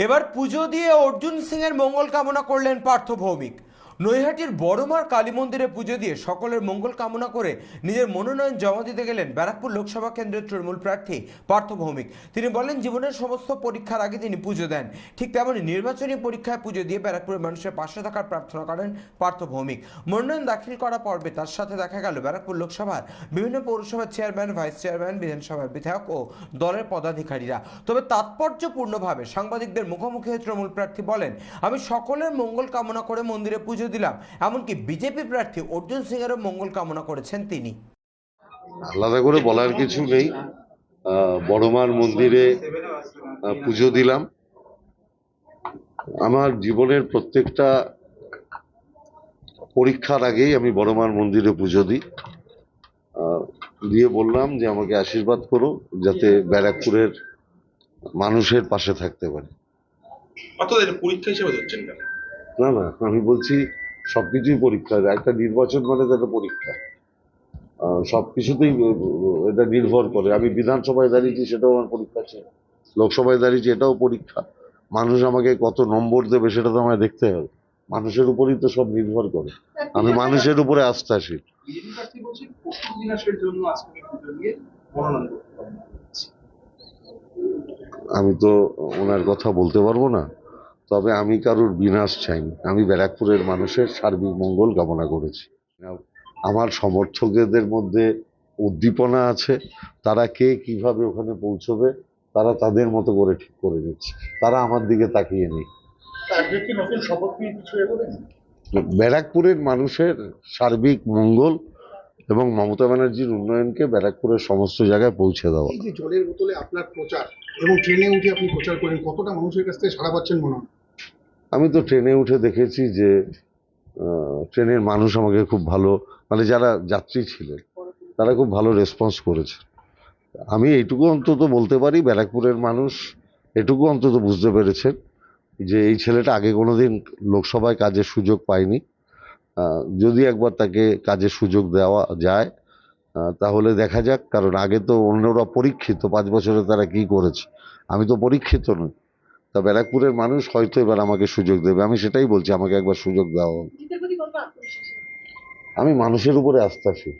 এবার পুজো দিয়ে অর্জুন সিং এর মঙ্গল কামনা করলেন পার্থ ভৌমিক নৈহাটির বড়মার কালী মন্দিরে পুজো দিয়ে সকলের মঙ্গল কামনা করে নিজের মনোনয়ন জমা দিতে গেলেন ব্যারাকপুর লোকসভা কেন্দ্রের তৃণমূল প্রার্থী পার্থ ভৌমিক। তিনি বলেন, জীবনের সমস্ত পরীক্ষার আগে তিনি পুজো দেন। ঠিক তেমনই নির্বাচনী পরীক্ষায় পুজো দিয়ে ব্যারাকপুরের মানুষের পাশে থাকার প্রার্থনা করেন পার্থ ভৌমিক। মনোনয়ন দাখিল করা পর্বে তার সাথে দেখা গেল ব্যারাকপুর লোকসভার বিভিন্ন পৌরসভার চেয়ারম্যান, ভাইস চেয়ারম্যান, বিধানসভার বিধায়ক ও দলের পদাধিকারীরা। তবে তাৎপর্যপূর্ণভাবে সাংবাদিকদের মুখোমুখি তৃণমূল প্রার্থী বলেন, আমি সকলের মঙ্গল কামনা করে মন্দিরে পুজো দিলাম। এমনকি বিজেপি প্রার্থী অর্জুন সিংয়েরও মঙ্গল কামনা করেছেন তিনি। আলাদা করে বলার কিছু নেই। বড়মার মন্দিরে পুজো দিলাম। আমার জীবনের প্রত্যেকটা পরীক্ষার আগেই আমি বড়মার মন্দিরে পুজো দিই। আহ, দিয়ে বললাম যে আমাকে আশীর্বাদ করো যাতে ব্যারাকপুরের মানুষের পাশে থাকতে পারি। পরীক্ষা হিসেবে না না আমি বলছি সবকিছুই পরীক্ষা একটা নির্বাচন মানে তো একটা পরীক্ষা সব কিছুতেই এটা নির্ভর করে। আমি বিধানসভায় দাঁড়িয়েছি সেটাও আমার পরীক্ষা ছিল। লোকসভায় দাঁড়িয়েছি এটাও পরীক্ষা। মানুষ আমাকে কত নম্বর দেবে সেটা তো আমায় দেখতে হবে। মানুষের উপরই তো সব নির্ভর করে। আমি মানুষের উপরে আস্থাশীল। আমি তো ওনার কথা বলতে পারব না। তবে আমি কারোর বিনাশ চাইনি। আমি ব্যারাকপুরের মানুষের সার্বিক মঙ্গল কামনা করেছি। আমার সমর্থকদের মধ্যে উদ্দীপনা আছে। তারা কে কীভাবে ওখানে পৌঁছবে তারা তাদের মতো করে ঠিক করে নিচ্ছে। তারা আমার দিকে তাকিয়ে নেই। আজকে কি নতুন শপথ নিয়ে কিছু এগোবেন ব্যারাকপুরের মানুষের সার্বিক মঙ্গল এবং মমতা ব্যানার্জির উন্নয়নকে ব্যারাকপুরের সমস্ত জায়গায় পৌঁছে দেওয়া। জলের বোতলে আপনার প্রচার এবং ট্রেনে উঠে আপনি প্রচার করেন কতটা মানুষের কাছ থেকে সাড়া পাচ্ছেন মনে হয়? আমি তো ট্রেনে উঠে দেখেছি যে ট্রেনের মানুষ আমাকে খুব ভালো মানে যারা যাত্রী ছিলেন, তারা খুব ভালো রেসপন্স করেছে। আমি এইটুকু অন্তত বলতে পারি, ব্যারাকপুরের মানুষ এটুকু অন্তত বুঝতে পেরেছেন যে, এই ছেলেটা আগে কোনোদিন লোকসভায় কাজের সুযোগ পায়নি। যদি একবার তাকে কাজের সুযোগ দেওয়া যায় তাহলে দেখা যাক, কারণ আগে তো অন্যরা পরীক্ষিত, পাঁচ বছরে তারা কি করেছে। আমি তো পরীক্ষিত নই। তা ব্যারাকপুরের মানুষ হয়তো এবার আমাকে সুযোগ দেবে। আমি সেটাই বলছি আমাকে একবার সুযোগ দেওয়া হোক আমি মানুষের উপরে আস্থাশীল।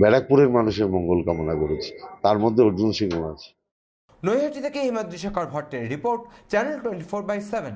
ব্যারাকপুরের মানুষের মঙ্গল কামনা করেছি। তার মধ্যে অর্জুন সিংহ আছে। নৈহাটি থেকে Himadri Shekhar ভট্টের report channel twenty four by seven.